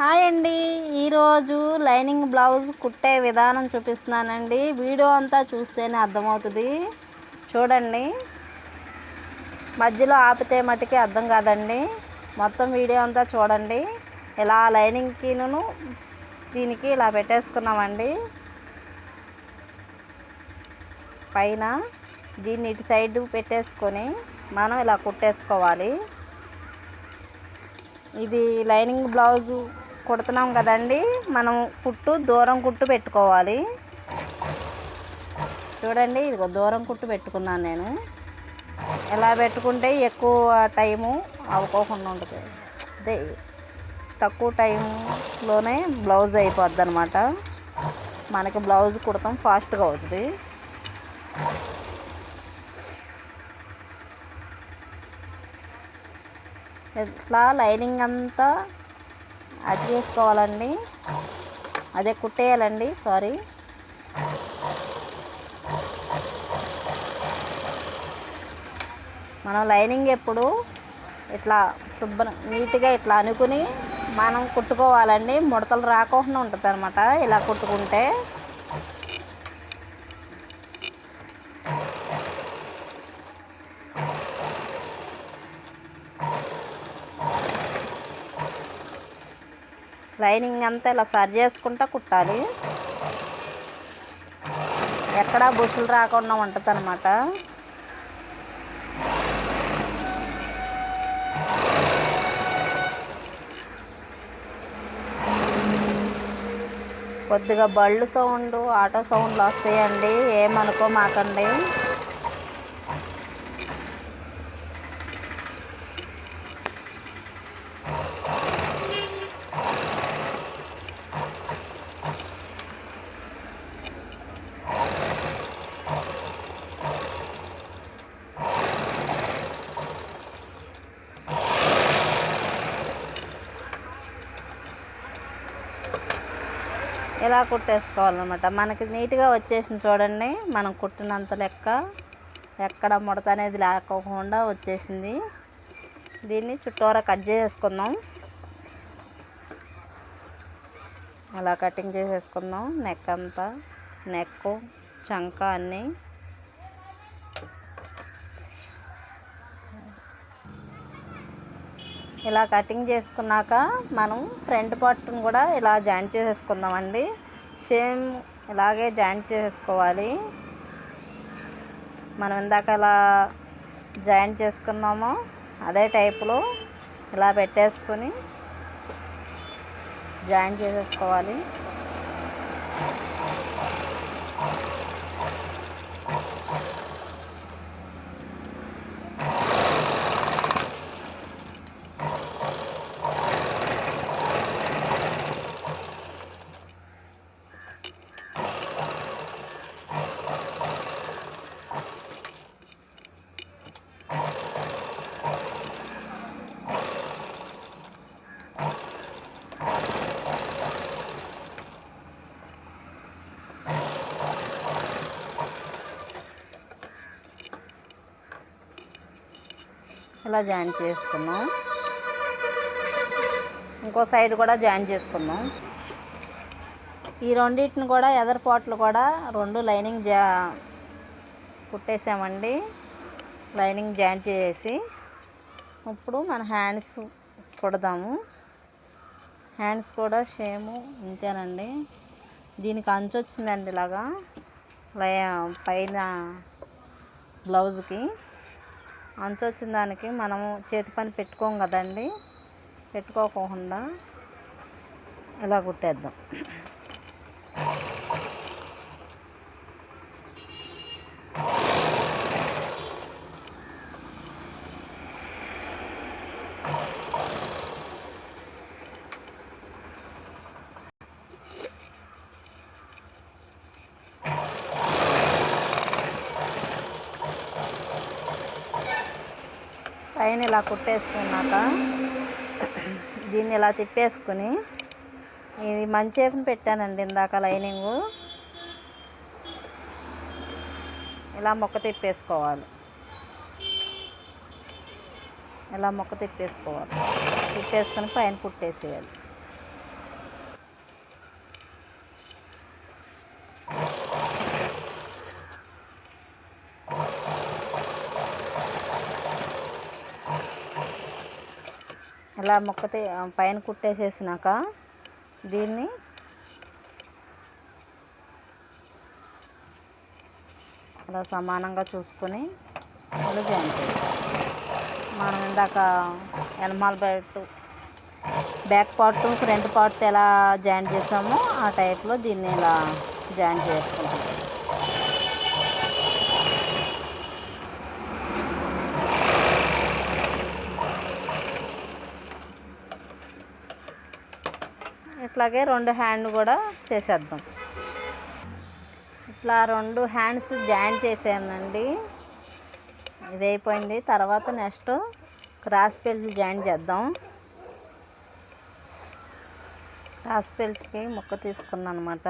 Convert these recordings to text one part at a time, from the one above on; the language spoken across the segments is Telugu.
హాయ్ అండి. ఈరోజు లైనింగ్ బ్లౌజ్ కుట్టే విధానం చూపిస్తున్నానండి. వీడియో అంతా చూస్తేనే అర్థమవుతుంది. చూడండి. మధ్యలో ఆపితే మటుకి అర్థం కాదండి. మొత్తం వీడియో అంతా చూడండి. ఇలా లైనింగ్కిను దీనికి ఇలా పెట్టేసుకున్నామండి. పైన దీన్ని ఇటు సైడ్ పెట్టేసుకొని మనం ఇలా కుట్టేసుకోవాలి. ఇది లైనింగ్ బ్లౌజు కుడుతున్నాం కదండి. మనం కుట్టు దూరం కుట్టు పెట్టుకోవాలి. చూడండి ఇదిగో దూరం కుట్టు పెట్టుకున్నాను నేను. ఎలా పెట్టుకుంటే ఎక్కువ టైము అవ్వకోకుండా ఉంటుంది. అదే తక్కువ టైంలోనే బ్లౌజ్ అయిపోద్ది అనమాట మనకి బ్లౌజ్ కుడతాం ఫాస్ట్గా అవుతుంది. ఇట్లా లైనింగ్ అంతా అది చేసుకోవాలండి. అదే కుట్టేయాలండి సారీ. మనం లైనింగ్ ఎప్పుడు ఇట్లా శుభ్రం నీట్గా ఇట్లా అనుకుని మనం కుట్టుకోవాలండి. ముడతలు రాకుండా ఉంటుంది అనమాట ఇలా కుట్టుకుంటే లైనింగ్ అంతా ఇలా సరి చేసుకుంటా కుట్టాలి. ఎక్కడా బుషులు రాకుండా ఉంటుంది అనమాట కొద్దిగా బళ్ళు సౌండ్ ఆటో సౌండ్లు వస్తాయండి. ఏమనుకో ఇలా కుట్టేసుకోవాలన్నమాట. మనకి నీట్గా వచ్చేసింది చూడండి. మనం కుట్టినంత లెక్క ఎక్కడ ముడత అనేది లేకోకుండా వచ్చేసింది. దీన్ని చుట్టూరా కట్ చేసేసుకుందాం. అలా కటింగ్ చేసేసుకుందాం. నెక్ అంతా నెక్ చంక అన్నీ ఇలా కటింగ్ చేసుకున్నాక మనం ఫ్రంట్ పార్ట్ను కూడా ఇలా జాయింట్ చేసేసుకుందామండి. సేమ్ ఇలాగే జాయింట్ చేసేసుకోవాలి. మనం ఇందాక ఇలా జాయింట్ చేసుకున్నామో అదే టైపులో ఇలా పెట్టేసుకొని జాయింట్ చేసేసుకోవాలి. ఇలా జాయింట్ చేసుకున్నాం. ఇంకో సైడ్ కూడా జాయింట్ చేసుకుందాం ఈ రెండింటిని కూడా ఎదర్ పాట్లు కూడా రెండు లైనింగ్ జా కుట్టేసామండి. లైనింగ్ జాయింట్ చేసి ఇప్పుడు మన హ్యాండ్స్ కుడదాము. హ్యాండ్స్ కూడా సేమ్ ఇంతేనండి. దీనికి అంచు వచ్చిందండి ఇలాగా. లై పైన బ్లౌజ్కి. అంచు వచ్చిన దానికి మనము చేతి పని పెట్టుకోం కదండి. పెట్టుకోకుండా ఇలా కుట్టేద్దాం. పైన ఇలా కుట్టేసుకున్నాక దీన్ని ఇలా తిప్పేసుకుని ఇది మంచేపుని పెట్టానండి ఇందాక లైనింగు. ఇలా మొక్క తిప్పేసుకోవాలి. ఇలా మొక్క తిప్పేసుకోవాలి. తిప్పేసుకొని పైన కుట్టేసేయాలి. ఇలా మొక్కతే పైన కుట్టేసేసినాక దీన్ని ఇలా సమానంగా చూసుకొని ఇలా జాయిన్ మనం ఇందాక ఎనమాల belt back part front part ఎలా జాయిన్ చేసామో ఆ టైప్లో దీన్ని ఇలా జాయిన్ చేసుకున్నాం అట్లాగే రెండు హ్యాండ్ కూడా చేసేద్దాం. ఇట్లా రెండు హ్యాండ్స్ జాయిన్ చేసానండి. ఇది అయిపోయింది. తర్వాత నెక్స్ట్ క్రాస్ బెల్ట్ జాయిన్ చేద్దాం. క్రాస్ బెల్ట్కి ముక్క తీసుకున్నాను అనమాట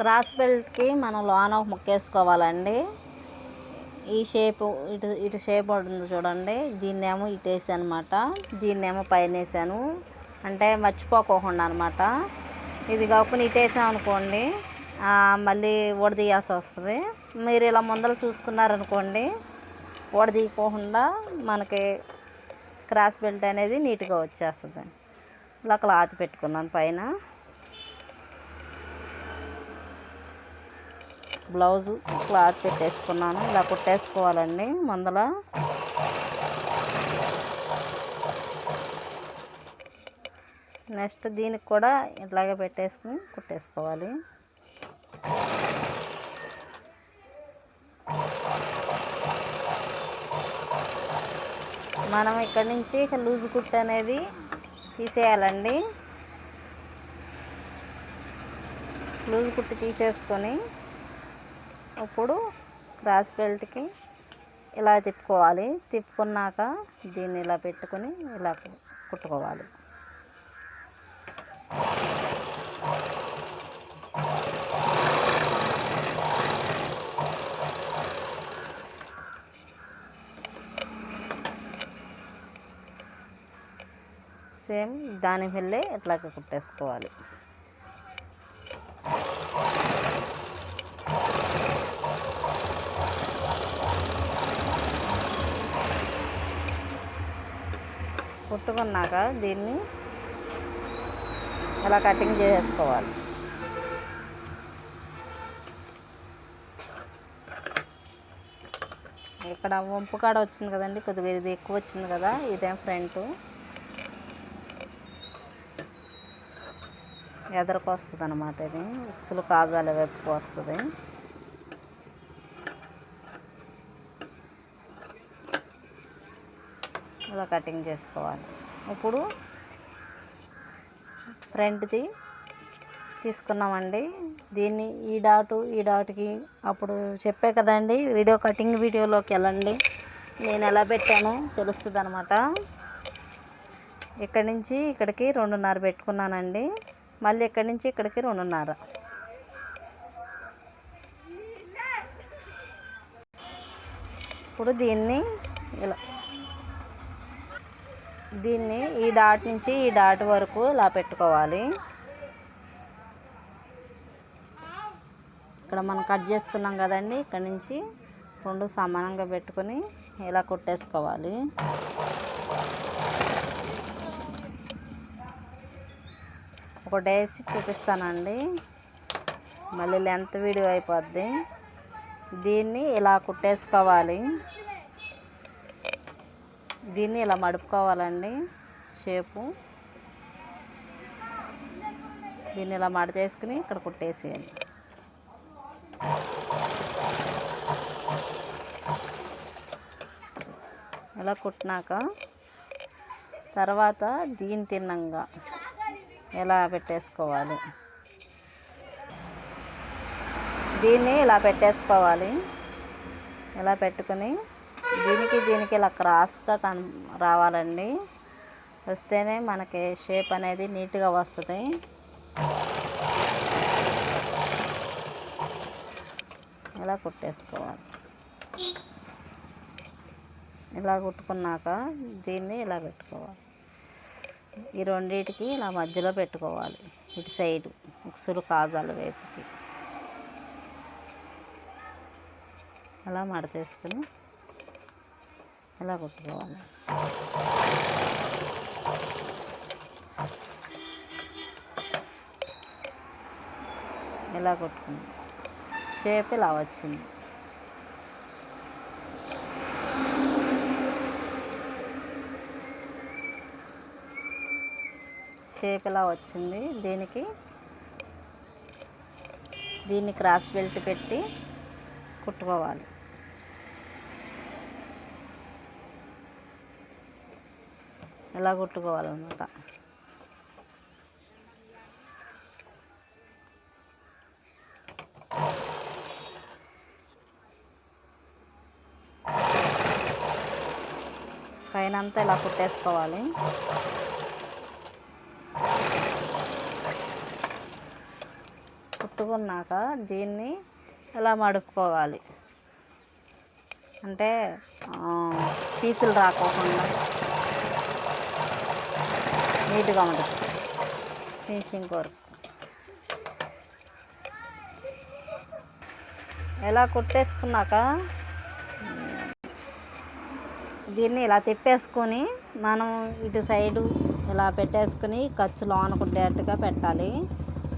క్రాస్ బెల్ట్కి మనం లోన ఒక ముక్క వేసుకోవాలండి. ఈ షేప్ ఇటు ఇటు షేప్ ఉంటుంది చూడండి. దీన్నేమో ఇటు వేసాను అనమాట దీన్నేమో పైన వేసాను అంటే మర్చిపోకోకుండా అనమాట. ఇది కాకుండా ఇటు వేసాం అనుకోండి మళ్ళీ వడదీయాల్సి వస్తుంది. మీరు ఇలా ముందర చూసుకున్నారనుకోండి వడదీయకోకుండా మనకి క్రాస్ బెల్ట్ అనేది నీట్గా వచ్చేస్తుంది. ఇలా క్లాత్ పెట్టుకున్నాను పైన. బ్లౌజు క్లాత్ పెట్టేసుకున్నాను. ఇలా కుట్టేసుకోవాలండి ముందల. నెక్స్ట్ దీనికి కూడా ఇట్లాగే పెట్టేసుకుని కుట్టేసుకోవాలి. మనం ఇక్కడ నుంచి ఇక లూజ్ కుట్ అనేది తీసేయాలండి. లూజ్ కుట్టి తీసేసుకొని ఇప్పుడు క్రాస్ బెల్ట్కి ఇలా తిప్పుకోవాలి. తిప్పుకున్నాక దీన్ని ఇలా పెట్టుకొని ఇలా కుట్టుకోవాలి. సేమ్ దాని వెళ్ళే ఇట్లాగ కుట్టేసుకోవాలి. కుట్టుకున్నాక దీన్ని ఇలా కటింగ్ చేసేసుకోవాలి ఇక్కడ వంపు కాడ వచ్చింది కదండి కొద్దిగా ఇది ఎక్కువ వచ్చింది కదా ఇదేం ఫ్రంట్. ఎదరకు వస్తుంది అనమాట ఇది ఉక్సులు కాజాల వైపుకి వస్తుంది. ఇలా కటింగ్ చేసుకోవాలి. ఇప్పుడు ఫ్రంట్ది తీసుకున్నామండి. దీన్ని ఈ డాటు ఈ డాట్కి అప్పుడు చెప్పే కదండి వీడియో కటింగ్ వీడియోలోకి వెళ్ళండి. నేను ఎలా పెట్టానో తెలుస్తుంది అనమాట ఇక్కడి నుంచి ఇక్కడికి రెండున్నర పెట్టుకున్నానండి. మళ్ళీ ఇక్కడి నుంచి ఇక్కడికి రెండున్నర. ఇప్పుడు దీన్ని ఇలా దీన్ని ఈ డాట్ నుంచి ఈ డాట్ వరకు ఇలా పెట్టుకోవాలి. ఇక్కడ మనం కట్ చేసుకున్నాం కదండి ఇక్కడ నుంచి రెండు సమానంగా పెట్టుకొని ఇలా కుట్టేసుకోవాలి. ఒకటి వేసి చూపిస్తానండి. మళ్ళీ లెంత్ వీడియో అయిపోద్ది. దీన్ని ఇలా కుట్టేసుకోవాలి. దీన్ని ఇలా మడుపుకోవాలండి షేపు. దీన్ని ఇలా మడతేసుకుని ఇక్కడ కుట్టేసేయాలి ఇలా కుట్టినాక తర్వాత దీని తిన్నంగా ఎలా పెట్టేసుకోవాలి? దీన్ని ఇలా పెట్టేసుకోవాలి. ఇలా పెట్టుకుని దీనికి దీనికి ఇలా క్రాస్గా కన్ రావాలండి. వస్తేనే మనకి షేప్ అనేది నీట్గా వస్తుంది. ఇలా కుట్టేసుకోవాలి. ఇలా కుట్టుకున్నాక దీన్ని ఇలా పెట్టుకోవాలి. ఈ రెండింటికి ఇలా మధ్యలో పెట్టుకోవాలి. ఇటు సైడు ఉక్సులు కాజాల వైపుకి. అలా మడతేసుకుని ఇలా కుట్టుకోవాలి. ఇలా కొట్టుకుంది? షేప్ ఇలా వచ్చింది? షేప్ ఇలా వచ్చింది? దీనికి దీన్ని క్రాస్ బెల్ట్ పెట్టి కుట్టుకోవాలి. ఇలా కొట్టుకోవాలన్నమాట. పైన అంతా ఇలా కుట్టేసుకోవాలి. కుట్టుకున్నాక దీన్ని ఇలా మడుపుకోవాలి అంటే పీసులు రాకోకుండా. నీట్గా ఉంటుంది. ఫినిషింగ్ వరకు ఎలా కుట్టేసుకున్నాక దీన్ని ఇలా తిప్పేసుకొని మనం ఇటు సైడు ఇలా పెట్టేసుకుని ఖర్చు లోన కుట్టేట్టుగా పెట్టాలి.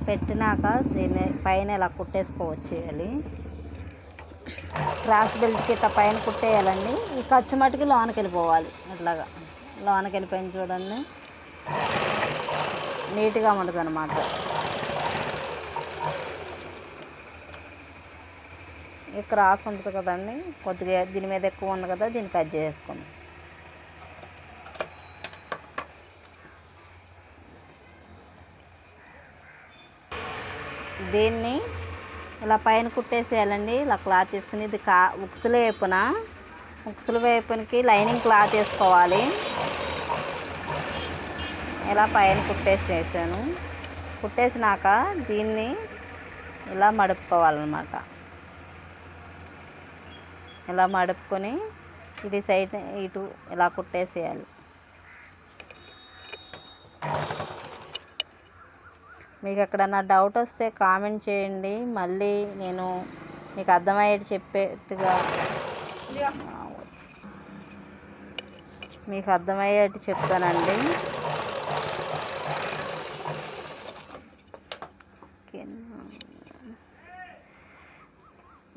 పెట్టినాక దీన్ని పైన ఇలా కుట్టేసుకోవచ్చేయాలి క్రాస్ బెల్ట్కి ఇట్లా పైన కుట్టేయాలండి. ఈ ఖర్చు మటుకి లోనకి వెళ్ళిపోవాలి ఇట్లాగా లోనకి వెళ్ళిపోయింది చూడండి. నీట్గా ఉండదు అనమాట ఈ క్రాస్ ఉంటుంది కదండి కొద్దిగా దీని మీద ఎక్కువ ఉంది కదా దీన్ని కట్ చేసుకుందాం. దీన్ని ఇలా పైన కుట్టేసేయాలండి ఇలా క్లాత్ తీసుకుని. ఇది కా ఉక్సుల వైపున ఉక్సుల వైపునకి లైనింగ్ క్లాత్ వేసుకోవాలి. ఇలా పైన కుట్టేసేసాను? కుట్టేసినాక దీన్ని ఇలా మడుపుకోవాలన్నమాట. ఇలా మడుపుకొని ఇటు సైడ్ ఇటు ఇలా కుట్టేసేయాలి. మీకు ఎక్కడన్నా డౌట్ వస్తే కామెంట్ చేయండి. మళ్ళీ నేను మీకు అర్థమయ్యేటి చెప్పేట్టుగా మీకు అర్థమయ్యేటి చెప్తానండి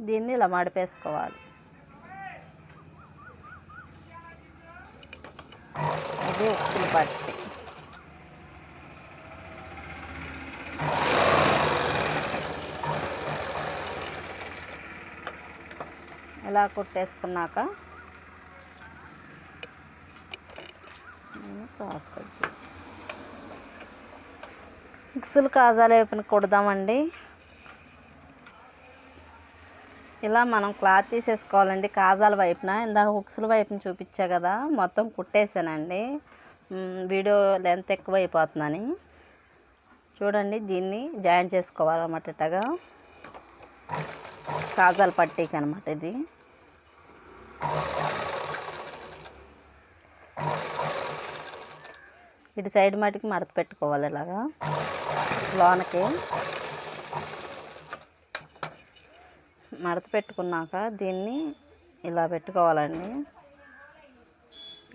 దీన్ని ఇలా మడిపేసుకోవాలి. ఇది ఉప్పులు పట్టి. ఇలా కుట్టేసుకున్నాక నేను క్రాస్ కట్ చేయాలి. కుడదామండి. ఇలా మనం క్లాత్ తీసేసుకోవాలండి. కాజాల వైపున. ఇందాక హుక్స్ల వైపున చూపించా కదా. మొత్తం కుట్టేసానండి. వీడియో లెంత్ ఎక్కువ అయిపోతుందని చూడండి దీన్ని జాయిన్ చేసుకోవాలన్నమాట ఇట్టగా కాజాల పట్టీకి అనమాట ఇది. ఇటు సైడ్ మటుకి మడత పెట్టుకోవాలి ఇలాగా. లోనకి. మడత పెట్టుకున్నాక దీన్ని ఇలా పెట్టుకోవాలండి.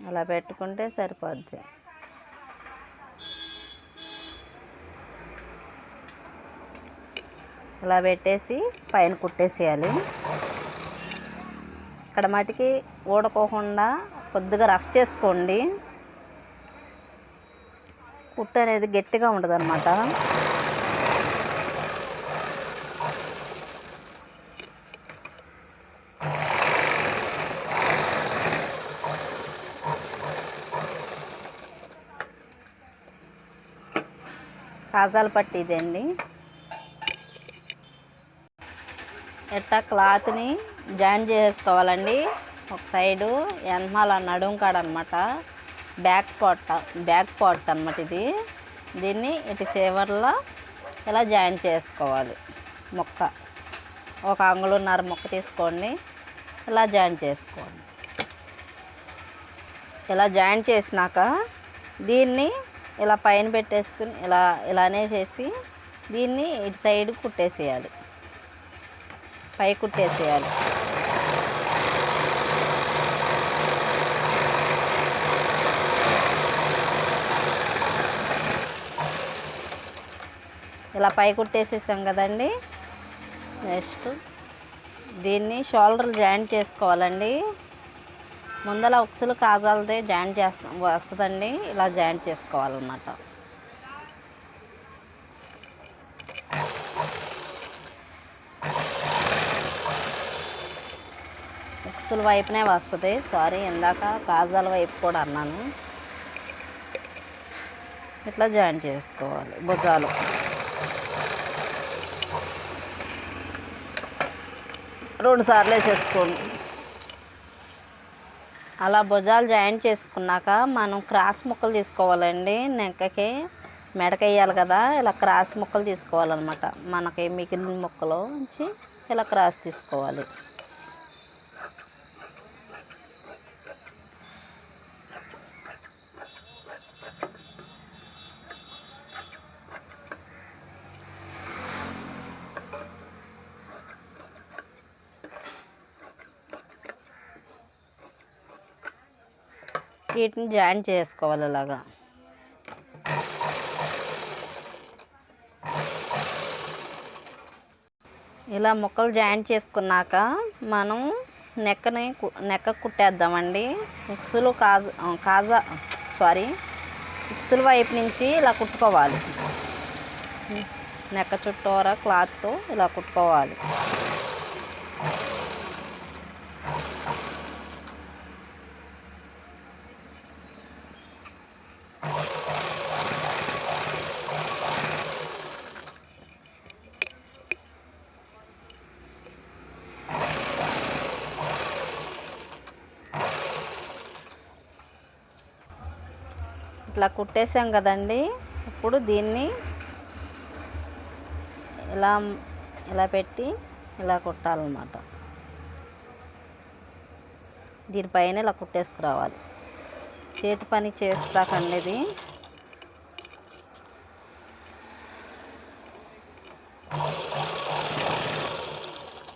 అలా పెట్టుకుంటే సరిపోద్ది. ఇలా పెట్టేసి పైన కుట్టేసేయాలి. ఇక్కడ మటుకి ఊడకోకుండా కొద్దిగా రఫ్ చేసుకోండి. కుట్టు అనేది గట్టిగా ఉంటుంది కాజాల పట్టి ఇదండి ఎట్టా క్లాత్ని జాయిన్ చేసుకోవాలండి ఒక సైడు వెనమాల నడుము కాడ అనమాట బ్యాక్ పాట్ బ్యాక్ పాట్ అనమాట ఇది. దీన్ని ఇటు చివర్లో ఇలా జాయిన్ చేసుకోవాలి. మొక్క ఒక అంగుళన్నర మొక్క తీసుకోండి. ఇలా జాయిన్ చేసుకోండి. ఇలా జాయిన్ చేసినాక దీన్ని ఇలా పైన పెట్టేసుకుని ఇలా ఇలానే చేసి దీన్ని ఇటు సైడ్ కుట్టేసేయాలి. పై కుట్టేసేయాలి. ఇలా పై కుట్టేసేసాం కదండి. నెక్స్ట్ దీన్ని షోల్డర్లు జాయింట్ చేసుకోవాలండి. ముందల ఉక్సులు కాజాలదే జాయింట్ చేస్తాం వస్తుందండి. ఇలా జాయింట్ చేసుకోవాలన్నమాట. ఉక్సుల వైపునే వస్తుంది. సారీ ఇందాక కాజాల వైపు కూడా అన్నాను. ఇట్లా జాయింట్ చేసుకోవాలి భుజాలు. రెండు సార్లు వేసేసుకోండి. అలా భుజాలు జాయింట్ చేసుకున్నాక మనం క్రాస్ ముక్కలు తీసుకోవాలండి. నెక్కకి మెడకేయాలి కదా ఇలా క్రాస్ ముక్కలు తీసుకోవాలన్నమాట. మనకి మిగిలిన ముక్కలు ఉంచి ఇలా క్రాస్ తీసుకోవాలి. వీటిని జాయిన్ చేసుకోవాలి ఇలాగా ఇలా ముక్కలు జాయిన్ చేసుకున్నాక మనం నెక్కని నెక్క కుట్టేద్దామండి. ఉక్సులు కాజ కాజా సారీ ఉక్సుల వైపు నుంచి ఇలా కుట్టుకోవాలి. నెక్క చుట్టూరా క్లాత్తో ఇలా కుట్టుకోవాలి. ఇట్లా కుట్టేసాం కదండి. ఇప్పుడు దీన్ని ఇలా ఇలా పెట్టి ఇలా కుట్టాలన్నమాట. దీనిపైన ఇలా కుట్టేసుకురావాలి. చేతి పని చేస్తాకండి ఇది.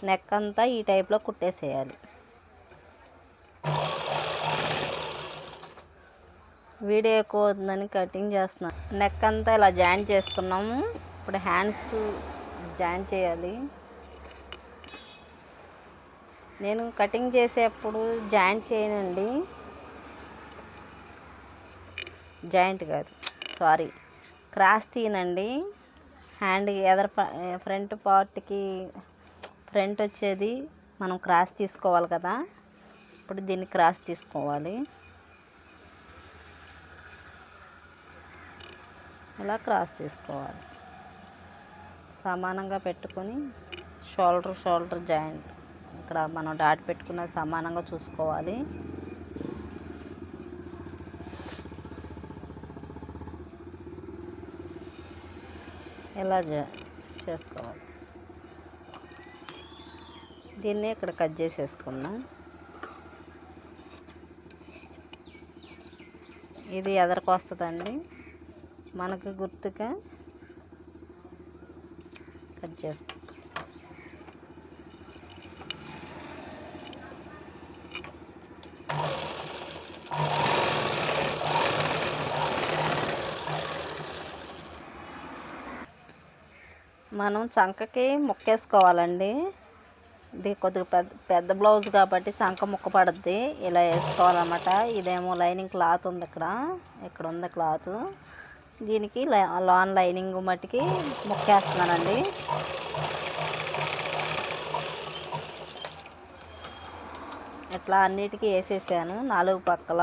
నెక్ అంతా ఈ టైప్లో కుట్టేసేయాలి. వీడియో ఎక్కువ అవుతుందని కటింగ్ చేస్తున్నాను నెక్ అంతా ఇలా జాయింట్ చేసుకున్నాము. ఇప్పుడు హ్యాండ్స్ జాయింట్ చేయాలి. నేను కటింగ్ చేసేప్పుడు జాయింట్ చేయనండి. జాయింట్ కాదు సారీ. క్రాస్ తీయనండి. హ్యాండ్ ఎదర్ ఫ్రంట్ పార్ట్కి ఫ్రంట్ వచ్చేది మనం క్రాస్ తీసుకోవాలి కదా. ఇప్పుడు దీన్ని క్రాస్ తీసుకోవాలి. ఇలా క్రాస్ తీసుకోవాలి. సమానంగా పెట్టుకొని షోల్డర్ షోల్డర్ జాయింట్. ఇక్కడ మనం డాట్ పెట్టుకున్నది సమానంగా చూసుకోవాలి. ఇలా చేసుకోవాలి. దీన్ని ఇక్కడ కట్ చేసేసుకుందాం ఇది ఎదరికి వస్తుందండి? మనకు గుర్తుగా కట్ చేస్తాం. మనం చంకకి ముక్కేసుకోవాలండి. ఇది కొద్దిగా పెద్ద పెద్ద బ్లౌజ్ కాబట్టి చంక ముక్క పడుద్ది. ఇలా వేసుకోవాలన్నమాట. ఇదేమో లైనింగ్ క్లాత్ ఉంది ఇక్కడ. ఇక్కడ ఉంది క్లాత్. దీనికి లై- లాన్ లైనింగ్ మట్టికి ముక్కేస్తున్నానండి. ఇట్లా అన్నిటికీ వేసేసాను నాలుగు పక్కల.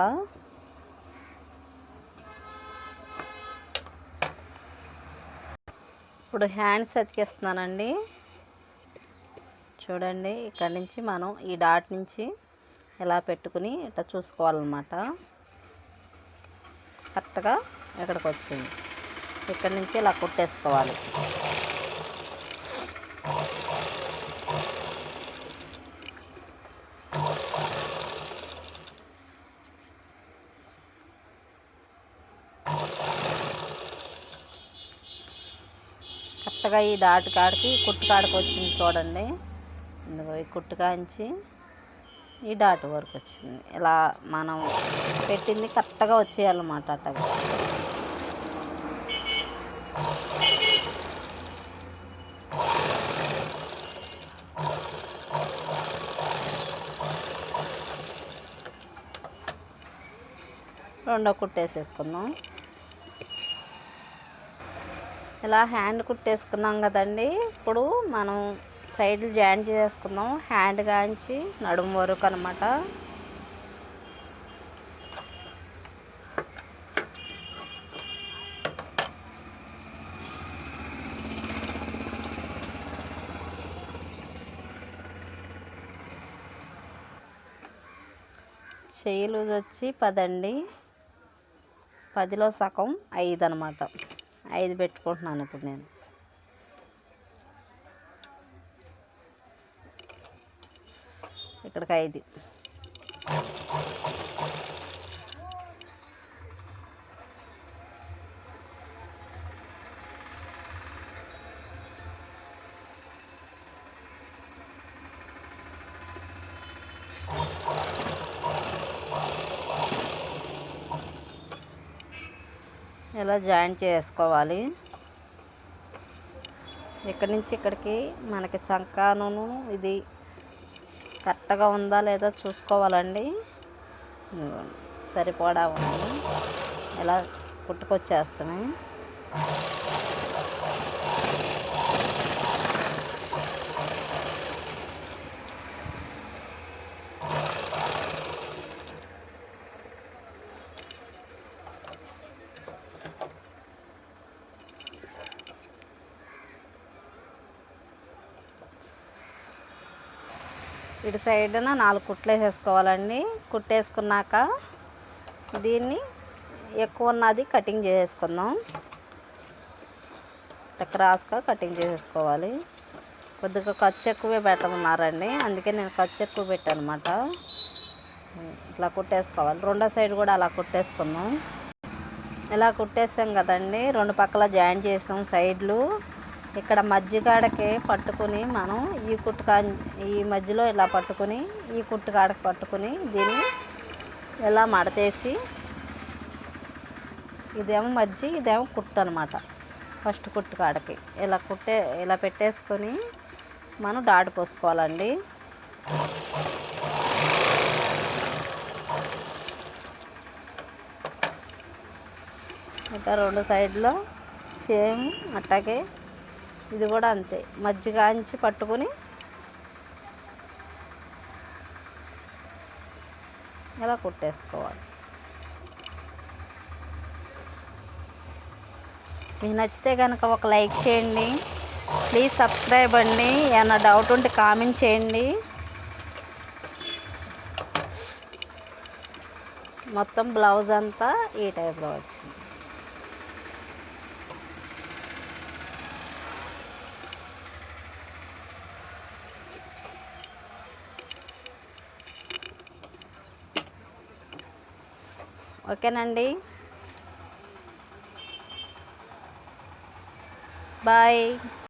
ఇప్పుడు హ్యాండ్స్ అతికిస్తున్నానండి. చూడండి ఇక్కడ నుంచి మనం ఈ డాట్ నుంచి ఇలా పెట్టుకుని ఇట్లా చూసుకోవాలన్నమాట. కరెక్ట్గా ఇక్కడికి వచ్చింది ఇక్కడ నుంచి ఇలా కుట్టేసుకోవాలి. కరెక్ట్గా ఈ దాటి కాడికి కుట్టు కాడికి వచ్చింది చూడండి. ఇదిగో ఈ కుట్టు కాంచి ఈ డాట్ వర్క్ వచ్చింది. ఇలా మనం పెట్టింది కరెక్ట్గా వచ్చేయాలన్నమాట అట్టగా రెండో కుట్టేసేసుకుందాం ఇలా హ్యాండ్ కుట్టేసుకున్నాం కదండి. ఇప్పుడు మనం సైడ్లు జాయింట్ చేసుకుందాం హ్యాండ్ కాంచి నడుము వరకు అనమాట చెయ్యి లూజ్ వచ్చి పదండి. పదిలో సగం ఐదు అనమాట ఐదు పెట్టుకుంటున్నాను ఇప్పుడు నేను. ఇక్కడికి ఐదు ఇలా జాయింట్ చేసుకోవాలి? ఇక్కడి నుంచి ఇక్కడికి మనకి చంకాను ఇది కరెక్ట్గా ఉందా లేదా చూసుకోవాలండి. సరిపోడా సరిపడా ఉంది. ఇలా కుట్టుకొచ్చేస్తామే ఇటు సైడ్న నాలుగు కుట్లు వేసేసుకోవాలండి. కుట్టేసుకున్నాక దీన్ని ఎక్కువ ఉన్నది కటింగ్ చేసేసుకుందాం. క్రాస్గా కటింగ్ చేసేసుకోవాలి. కొద్దిగా ఖర్చు ఎక్కువే పెట్టమన్నారండి అందుకే నేను ఖర్చు ఎక్కువ పెట్టాను అనమాట ఇట్లా కుట్టేసుకోవాలి. రెండో సైడ్ కూడా అలా కుట్టేసుకుందాం. ఇలా కుట్టేసాం కదండి. రెండు పక్కల జాయిన్ చేసాం సైడ్లు. ఇక్కడ మధ్యకాడకి పట్టుకుని మనం ఈ కుట్టుకా ఈ మధ్యలో ఇలా పట్టుకుని ఈ కుట్టుకాడకి పట్టుకుని దీన్ని ఇలా మడతేసి ఇదేమో మజ్జి ఇదేమో కుట్టు అనమాట ఫస్ట్ కుట్టు కాడకి ఇలా కుట్టే ఇలా పెట్టేసుకొని మనం డాట్ పోసుకోవాలండి. ఇట్లా రెండు సైడ్లో సేమ్ అట్టాగే ఇది కూడా అంతే. మజ్జిగ అంచి పట్టుకొని ఇలా కుట్టేసుకోవాలి? మీకు నచ్చితే కనుక ఒక లైక్ చేయండి. ప్లీజ్ సబ్స్క్రైబ్ అండి. ఏమైనా డౌట్ ఉంటే కామెంట్ చేయండి. మొత్తం బ్లౌజ్ అంతా ఈ టైప్లో వచ్చింది ఓకేనండి. బాయ్.